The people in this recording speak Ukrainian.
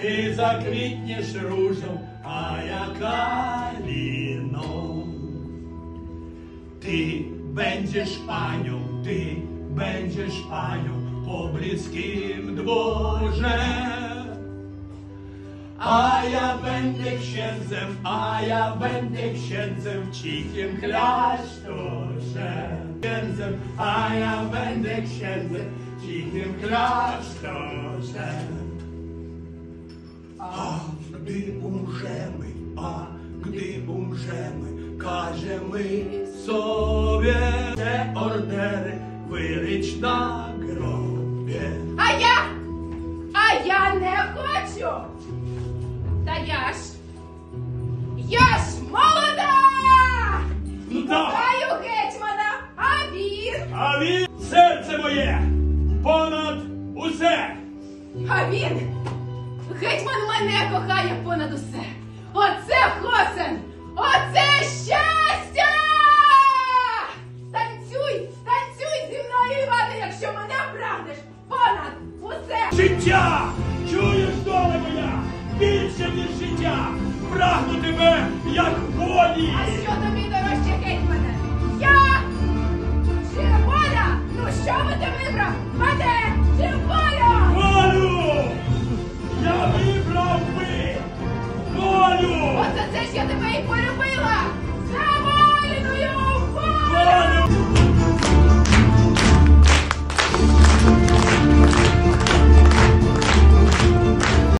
ти заквітнеш ружом, а я каліном. Ty będziesz panią, ty będziesz panią po bliskim dworze. A ja będę księdzem, a ja będę księdzem w cichym klasztorze. Księdzem, a ja będę księdzem w cichym klasztorze. A gdy umrzemy, a gdy umrzemy, każemy sobie te ordery wyryć na grobie. А я? А я не хочу. Та я ж. Я ж молода! Кохаю гетьмана, а він, А він серце моє понад усе. а він. Гетьман мене кохає понад усе. Оце хосен! Оце щастя! Танцюй, танцюй зі мною, Іване, якщо мене прагнеш понад усе! Життя! Чуєш, доле моя? Більше, ніж життя! Прагну тебе, як волі! А що тобі дорожче, гетьмане? Я чи воля? Ну що би ти вибрав? Мене Оце це ж я тебе і полюбила!